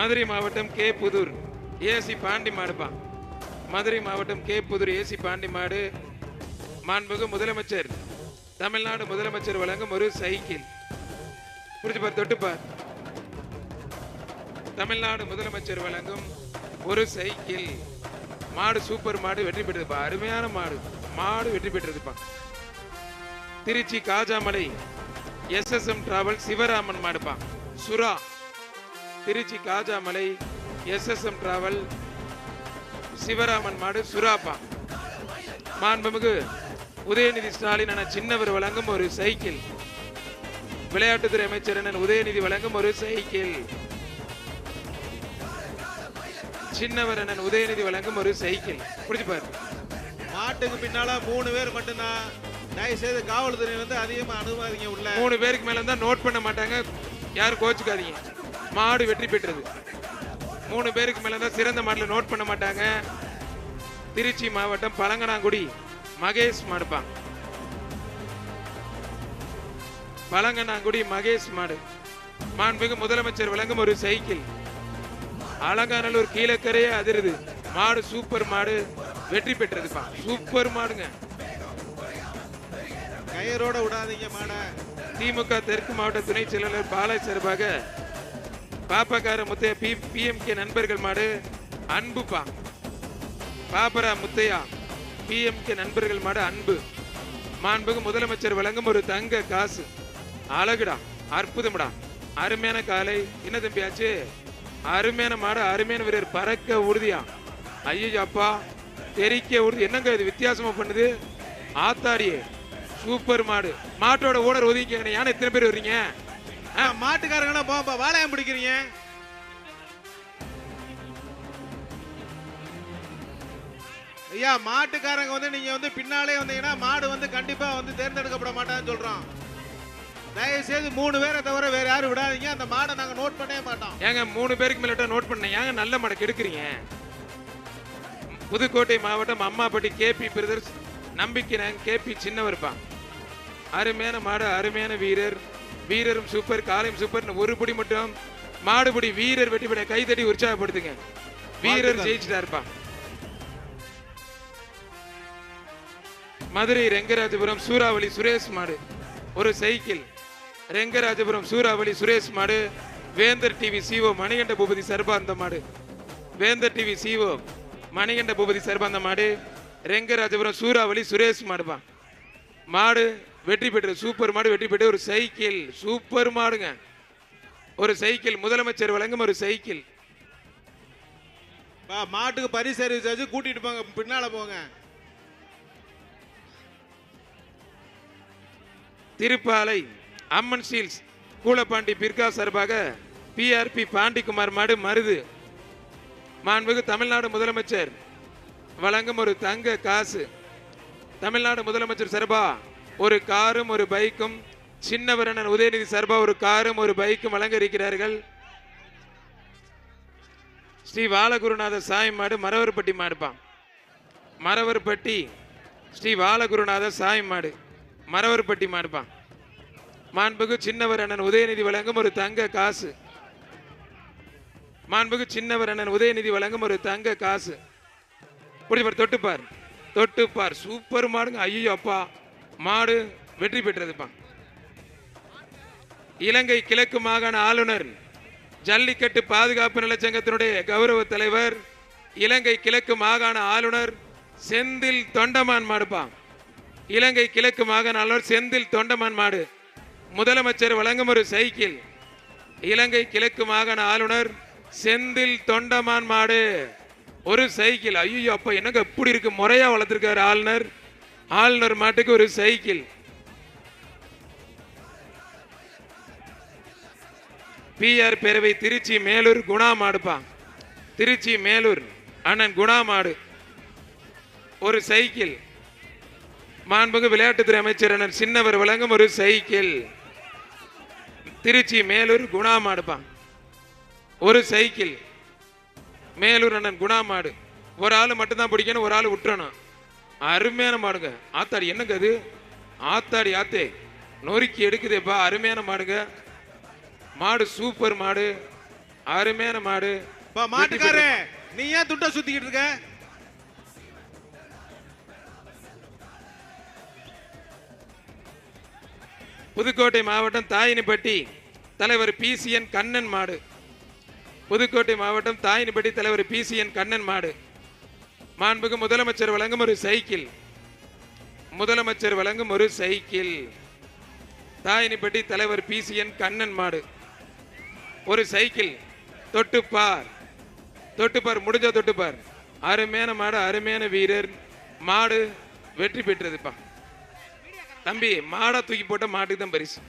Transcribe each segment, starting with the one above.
மதுரை மாவட்டம் K Pudur AC Pandi மாடுப்பா மதுரை மாவட்டம் கே புதூர் ஏசி பாண்டி மாடு மாண்புகு முதலமைச்சர். தமிழ்நாடு முதலமைச்சர் வழங்கும் ஒரு சைக்கிள். புரிஞ்சுப்பார் தொட்டுப்பார் தமிழ்நாடு முதலமைச்சர் வழங்கும் ஒரு சைக்கிள். மாடு சூப்பர் மாடு வெற்றி பெற்றதுப்பா அருமையான மாடு. மாடு வெற்றி பெற்றதுப்பா திருச்சி காஜாமலை எஸ்எஸ்எம் டிராவல் சிவராமன் மாடுப்பா சுறா. திருச்சி காஜாமலை எஸ்எஸ்எம் டிராவல் சிவராமன் மாடு சுறாப்பா. மாண்புமிகு உதயநிதி ஸ்டாலின் என சின்னவர் வழங்கும் ஒரு சைக்கிள். விளையாட்டுத்துறை அமைச்சர் என உதயநிதி வழங்கும் ஒரு சைக்கிள். சின்னவர் என உதயநிதி வழங்கும் ஒரு சைக்கிள். புரிஞ்சு பாரு. மாட்டுக்கு பின்னால மூணு பேர் மட்டும்தான். தயவு செய்து காவல்துறை வந்து அதிகமா அனுமதிங்க உள்ள. மூணு பேருக்கு மேல தான் நோட் பண்ண மாட்டாங்க. யாரும் கோச்சுக்காதீங்க. மாடு வெற்றி பெற்றது. மூணு பேருக்கு மேல தான் சிறந்த மாடுல நோட் பண்ண மாட்டாங்க. திருச்சி மாவட்டம் பழங்கனாங்குடி மகேஷ் மாடுப்பா பழங்கனாங்குடி மகேஷ் மாடு. மாண்புமிகு முதலமைச்சர் வழங்கும் ஒரு சைக்கிள். அலங்காநல்லூர் கீழக்கரையே அதிருது. மாடு சூப்பர் மாடு வெற்றி பெற்றதுப்பா சூப்பர் மாடுங்க. கயிறோட விடாதீங்க மாடை. திமுக தெற்கு மாவட்ட துணை செயலாளர் பாலாஜி சார்பாக பாப்பக்கார முத்தையா பி பிஎம்கே நண்பர்கள் மாடு அன்புப்பா பாப்பரா முத்தையா பிஎம்கே நண்பர்கள் மாடு அன்பு. மாண்புக்கு முதலமைச்சர் வழங்கும் ஒரு தங்க காசு. அழகுடா அற்புதம்டா. அருமையான காலை. என்ன தம்பியாச்சு அருமையான மாடு அருமையான வீரர். பறக்க உறுதியா? ஐயோ அப்பா. தெரிக்க உறுதி. என்னங்க இது வித்தியாசமா பண்ணுது? ஆத்தாடியே. சூப்பர் மாடு. மாட்டோட ஓனர் ஒதுங்கிக்கங்க. யானை எத்தனை பேர் வர்றீங்க ஆ, போப்பா வாழையம் பிடிக்கிறீங்க? ஐயா மாட்டுக்காரங்க வந்து நீங்க வந்து பின்னாலே வந்தீங்கன்னா மாடு வந்து கண்டிப்பா வந்து தேர்ந்தெடுக்கப்பட மாட்டான்னு சொல்றோம் தயவு செய்து மூணு பேரை தவிர வேற யாரும் விடாதீங்க. அந்த மாடை நாங்க நோட் பண்ணவே மாட்டோம். ஏங்க மூணு பேருக்கு மேல நோட் பண்ண ஏங்க நல்ல மாடை கெடுக்கிறீங்க? புதுக்கோட்டை மாவட்டம் அம்மாப்பட்டி கேபி பிரதர்ஸ் நம்பிக்கிறேன் கேபி சின்னவர்ப்பா. அருமையான மாடு அருமையான வீரர். வீரரும் சூப்பர் காலையும் சூப்பர் ஒரு புடி மட்டும் மாடுபடி வீரர் வெட்டி விட கைதட்டி உற்சாகப்படுத்துங்க. வீரர். ஜெயிச்சிட்டாருப்பா. மதுரை ரெங்கராஜபுரம் சூறாவளி சுரேஷ் மாடு. ஒரு சைக்கிள். ரெங்கராஜபுரம் சூறாவளி சுரேஷ் மாடு. வேந்தர் டிவி சிஓ மணிகண்ட பூபதி சர்பா அந்த மாடு. வேந்தர் டிவி சிஓ மணிகண்ட பூபதி சர்பா அந்த மாடு. ரெங்கராஜபுரம் சூறாவளி சுரேஷ் மாடுப்பா. மாடு வெற்றி பெற்ற சூப்பர் மாடு வெற்றி பெற்ற ஒரு சைக்கிள். சூப்பர் மாடுங்க. ஒரு சைக்கிள். முதலமைச்சர் வழங்கும் ஒரு சைக்கிள். மாட்டுக்கு பரிசு வச்சு கூட்டிட்டு போங்க. பின்னால போங்க. திருப்பாலை அம்மன் ஸ்டீல்ஸ் கூலப்பாண்டி பிர்கா சார்பாக பிஆர்பி பாண்டிக்குமார் மாடு மருது. மாண்புகு தமிழ்நாடு முதலமைச்சர். வழங்கும் ஒரு தங்க காசு. தமிழ்நாடு முதலமைச்சர் சார்பா ஒரு காரும் ஒரு பைக்கும். சின்னவரணன் உதயநிதி சார்பா ஒரு காரும் ஒரு பைக்கும் வழங்க இருக்கிறார்கள் ஸ்ரீ பாலகுருநாத சாய் மாடு மரவர்பட்டி மாடுப்பான் மரவர்பட்டி ஸ்ரீ பாலகுருநாத சாய் மாடு மரவர்பட்டி மாடுப்பான் மாண்புகு சின்னவர் அண்ணன் உதயநிதி வழங்கும் ஒரு தங்க காசு. மாண்புகு சின்னவர் அண்ணன் உதயநிதி வழங்கும் ஒரு தங்க காசு. முடிப்பார் தொட்டுப்பார். தொட்டுப்பார். சூப்பர் மாடுங்க. ஐயோ அப்பா. மாடு வெற்றி பெற்றதுப்பா. இலங்கை கிழக்கு மாகாண ஆளுநர் ஜல்லிக்கட்டு பாதுகாப்பு நலச்சங்கத்தினுடைய கௌரவ தலைவர் இலங்கை கிழக்கு மாகாண ஆளுநர் செந்தில் தொண்டமான் மாடுப்பா. இலங்கை கிழக்கு மாகாண ஆளுநர் செந்தில் தொண்டமான் மாடு. முதலமைச்சர் வழங்கும் ஒரு சைக்கிள். இலங்கை கிழக்கு மாகாண ஆளுநர் செந்தில் தொண்டமான் மாடு. ஒரு சைக்கிள். ஐயோ அப்ப என்னங்க எப்படி இருக்கு? முறையா வளர்த்திருக்காரு ஆளுநர். ஆளுநர் மாட்டுக்கு ஒரு சைக்கிள். பிஆர் பேரவை திருச்சி மேலூர் குணா மாடுப்பான் திருச்சி மேலூர் அண்ணன் குணா மாடு. ஒரு சைக்கிள். மாண்புகு விளையாட்டுத்துறை அமைச்சர் அண்ணன் சின்னவர் வழங்கும் ஒரு சைக்கிள். திருச்சி மேலூர் குணா மாடுப்பான் ஒரு சைக்கிள். மேலூர் அண்ணன் குணா மாடு. ஒரு ஆள் மட்டும்தான் பிடிக்கணும் ஒரு ஆள் விட்டுறணும். அருமையான மாடுங்க. ஆத்தாடி என்னங்க அது? ஆத்தாடி ஆத்தே நொறுக்கி எடுக்குதேப்பா அருமையான மாடுங்க. மாடு சூப்பர் மாடு. அருமையான மாடு. பா மாட்டுக்காரே நீ ஏன் துட்ட சுத்திக்கிட்டு இருக்க? புதுக்கோட்டை மாவட்டம் தாயினிப்பட்டி தலைவர் பிசிஎன் கண்ணன் மாடு. புதுக்கோட்டை மாவட்டம் தாயினிப்பட்டி தலைவர் பிசிஎன் கண்ணன் மாடு. மாண்புக்கு முதலமைச்சர் வழங்கும் ஒரு சைக்கிள். முதலமைச்சர் வழங்கும் ஒரு சைக்கிள். தாயினிப்பட்டி தலைவர் பிசிஎன் கண்ணன் மாடு. ஒரு சைக்கிள். தொட்டுப்பார். தொட்டுப்பார் முடிஞ்ச தொட்டுப்பார். அருமையான மாடு அருமையான வீரர். மாடு வெற்றி பெற்றதுப்பா. தம்பி மாடா தூக்கி போட்ட மாட்டுக்கு தான் பரிசு.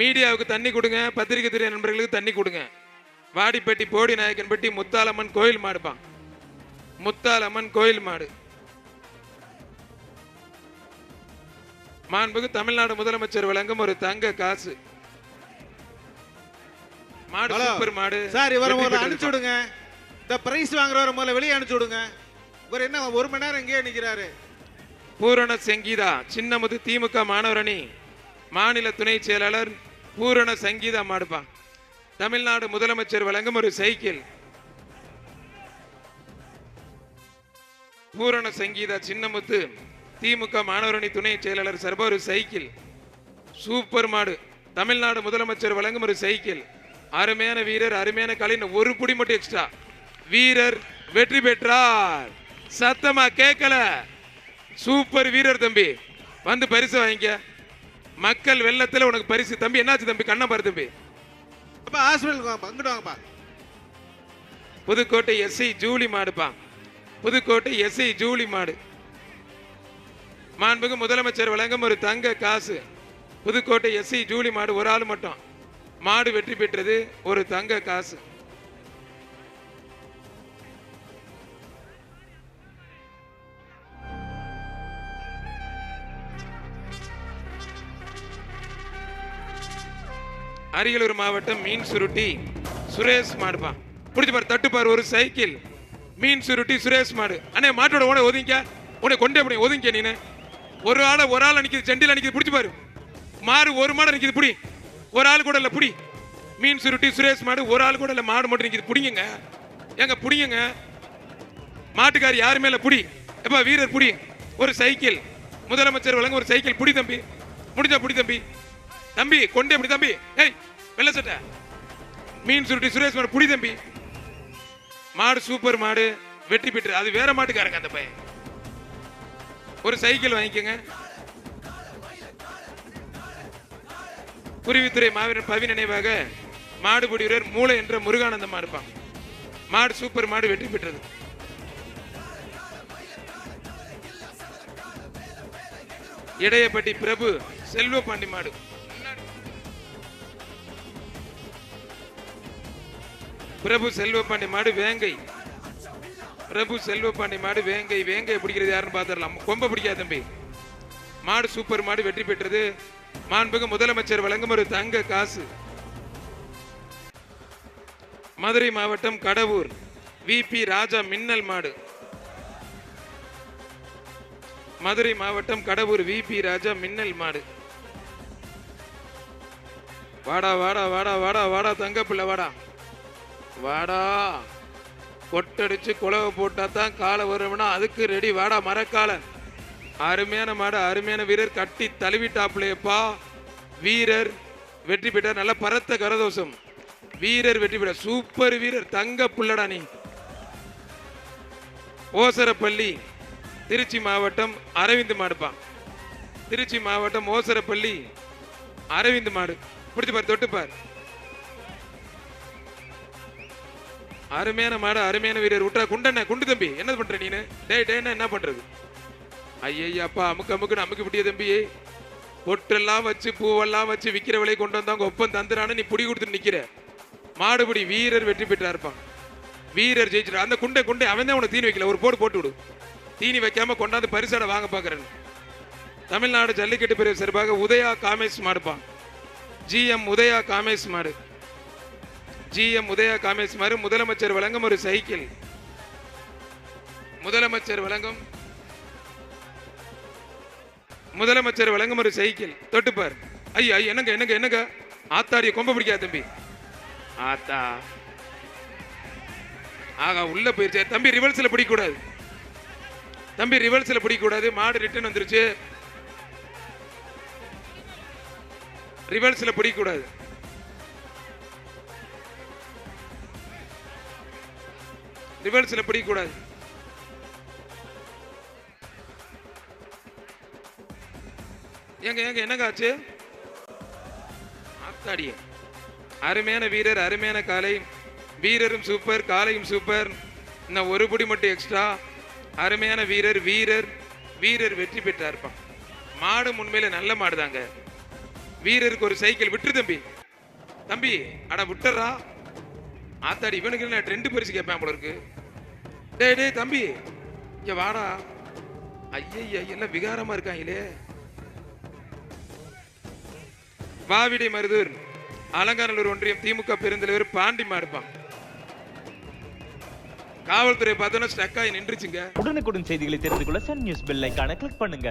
மீடியாவுக்கு தண்ணி கொடுங்க பத்திரிகை துறை நண்பர்களுக்கு தண்ணி கொடுங்க. வாடிப்பட்டி போடி நாயக்கன்பட்டி முத்தாலம்மன் கோயில் மாடுப்பான் முத்தாலம்மன் கோயில் மாடு. மாண்புக்கு தமிழ்நாடு முதலமைச்சர் வழங்கும் ஒரு தங்க காசு. மாடு. சூப்பர் மாடு. சார் இவரை முதல்ல. அனுப்பிச்சு விடுங்க இந்த பிரைஸ் வாங்குறவரை முதல்ல வெளியே அனுப்பிச்சு விடுங்க இவர் என்ன ஒரு மணி நேரம் இங்கேயே நிக்கிறாரு. பூரண சங்கீதா சின்னமுது திமுக மாணவரணி. மாநில துணை செயலாளர் பூரண சங்கீதா மாடுப்பா. தமிழ்நாடு முதலமைச்சர் வழங்கும் ஒரு சைக்கிள். பூரண சங்கீதா சின்னமுத்து திமுக மாணவரணி துணை செயலாளர் சார்பா ஒரு சைக்கிள் சூப்பர் மாடு தமிழ்நாடு முதலமைச்சர் வழங்கும் ஒரு சைக்கிள் அருமையான வீரர் அருமையான கலைஞ ஒரு புடி மட்டும் எக்ஸ்ட்ரா வீரர் வெற்றி பெற்றார். சத்தமா கேட்கல சூப்பர் வீரர் தம்பி. வந்து பரிசு வாங்கிக்க. மக்கள் வெள்ளத்துல உனக்கு பரிசு. தம்பி என்னாச்சு தம்பி? கண்ணை பாரு தம்பி. ஹாஸ்பிட்டலுக்கு வாங்கப்பா. புதுக்கோட்டை எஸ்ஐ ஜூலி மாடுப்பா. புதுக்கோட்டை எஸ்ஐ ஜூலி மாடு. மாண்புக்கு முதலமைச்சர் வழங்கும் ஒரு தங்க காசு. புதுக்கோட்டை எஸ்ஐ ஜூலி மாடு ஒரு ஆள் மட்டும். மாடு வெற்றி பெற்றது ஒரு தங்க காசு. அரியலூர் மாவட்டம் மீன் சுருட்டி சுரேஷ் மாடுப்பான் பிடிச்சி பாரு தட்டுப்பார் ஒரு சைக்கிள். மீன் சுருட்டி சுரேஷ் மாடு. அண்ணே மாட்டோட உடனே ஒதுங்க உடனே கொண்டே போய் ஒதுங்க நீனு. ஒரு ஆளை ஒரு ஆள் நிக்குது செண்டியில் நிக்குது பிடிச்சி பாரு. மாடு ஒரு மாடு நிற்கிது புடி. ஒரு ஆள் கூட இல்லை பிடி. மீன் சுருட்டி சுரேஷ் மாடு ஒரு ஆள் கூட இல்லை மாடு மட்டும் நிற்கிது பிடிங்க ஏங்க பிடிங்க மாட்டுக்காரி யாருமே இல்லை பிடி. எப்பா வீரர் பிடி. ஒரு சைக்கிள். முதலமைச்சர் வழங்க ஒரு சைக்கிள். புடி தம்பி. முடிஞ்சா புடி தம்பி. தம்பி கொண்டே பிடி தம்பி. ஏய் வெள்ள சட்டை. மீன் சுருட்டி சுரேஷ் மாடு புடி தம்பி. மாடு சூப்பர் மாடு வெற்றி பெற்று அது வேற மாட்டுக்காரங்க அந்த பையன். ஒரு சைக்கிள் வாங்கிக்கோங்க. குருவித்துறை மாவீரன் பவி நினைவாக மாடுபிடி வீரர் மூளை என்ற முருகானந்தம் மாடுப்பான் மாடு சூப்பர் மாடு வெற்றி பெற்றது. இடையப்பட்டி பிரபு செல்வ பாண்டி மாடு. பிரபு செல்வபாண்டி மாடு வேங்கை. பிரபு செல்வபாண்டி மாடு வேங்கை. வேங்கை பிடிக்கிறது யாருன்னு பார்த்துடலாம். கொம்ப பிடிக்காத தம்பி. மாடு சூப்பர் மாடு வெற்றி பெற்றது. மாண்புக முதலமைச்சர் வழங்கும் ஒரு தங்க காசு. மதுரை மாவட்டம் கடவூர். விபி ராஜா மின்னல் மாடு. மதுரை மாவட்டம் கடவூர் விபி ராஜா மின்னல் மாடு. வாடா வாடா வாடா வாடா வாடா தங்கப்பிள்ளை வாடா. வாடா. கொட்டடிச்சு குலவை போட்டால் தான் காலை வரும்னா அதுக்கு ரெடி வாடா மரக்காலன் அருமையான மாடு அருமையான வீரர். கட்டி தழுவிட்டாப்புலையப்பா வீரர் வெற்றி பெற்றார். நல்ல பரத்த கரதோஷம். வீரர் வெற்றி பெற்ற சூப்பர் வீரர். தங்க புள்ளடா நீ. ஓசரப்பள்ளி திருச்சி மாவட்டம் அரவிந்த் மாடுப்பா. திருச்சி மாவட்டம் ஓசரப்பள்ளி அரவிந்த் மாடு. பிடிச்சி பார் தொட்டுப்பார் அருமையான மாடு அருமையான வீரர். விட்டா குண்டண்ண குண்டு தம்பி. என்ன பண்ற நீனு? டே டேய் என்ன பண்றது? ஐயய்யப்பா அமுக்கு அமுக்குன்னு அமுக்கு விட்டிய தம்பி. பொட்டெல்லாம் வச்சு பூவெல்லாம் வச்சு விற்கிற விலை கொண்டு வந்தாங்க ஒப்பம் தந்துறான்னு நீ புடி கொடுத்துட்டு நிக்கிற. மாடுபிடி வீரர் வெற்றி பெற்றாருப்பான் வீரர் ஜெயிச்சிட்டு அந்த குண்டை குண்டை அவன் தான் உனக்கு தீனி வைக்கல. ஒரு போடு போட்டு விடு. தீனி வைக்காம கொண்டாந்து பரிசாட வாங்க பாக்குறேன் தமிழ்நாடு ஜல்லிக்கட்டு பிரிவு சார்பாக உதயா காமேஷ் மாடுப்பான். ஜிஎம் உதயா காமேஷ் மாடு. ஜிஎம் உதயா காமேஷ்மார் முதலமைச்சர் வழங்கும் ஒரு சைக்கிள். முதலமைச்சர் வழங்கும். முதலமைச்சர் வழங்கும் ஒரு சைக்கிள். தொட்டுப்பார் ஐயா என்னங்க என்னங்க என்னங்க? ஆத்தாடிய கொம்ப பிடிக்காத தம்பி. ஆத்தா. ஆகா உள்ள போயிருச்சு தம்பி ரிவர்ஸ்ல பிடிக்க கூடாது தம்பி ரிவர்ஸ்ல பிடிக்க கூடாது மாடு ரிட்டர்ன் வந்துருச்சு. ரிவர்ஸ்ல பிடிக்க ரிவர்ஸில் பிடிக்கக்கூடாது. ஏங்க ஏங்க என்னங்க ஆச்சு? ஆத்தாடியே. அருமையான வீரர் அருமையான காலை. வீரரும் சூப்பர் காலையும் சூப்பர் இன்னும் ஒரு புடி மட்டும் எக்ஸ்ட்ரா அருமையான வீரர் வீரர். வீரர் வெற்றி பெற்றார்ப்பா. மாடு உண்மையில நல்ல மாடுதாங்க. வீரருக்கு ஒரு சைக்கிள் விட்டுரு தம்பி. தம்பி அட விட்டுறா ஆத்தாடி இவனுக்கு நான் ட்ரெண்டு பரிசு கேட்பேன் போல இருக்கு. டேய் டேய் தம்பி இங்க வாடா. ஐயா எல்லாம் விகாரமா இருக்காங்களே. வாவிடை மருதூர். அலங்காநல்லூர் ஒன்றியம் திமுக பெருந்தலைவர் பாண்டி மாடுப்பான் காவல்துறை பார்த்தோன்னா ஸ்டக்காய் நின்றுச்சுங்க. உடனுக்குடன் செய்திகளை தெரிந்து கொள்ள சன் நியூஸ் பெல் ஐக்கான கிளிக் பண்ணுங்க.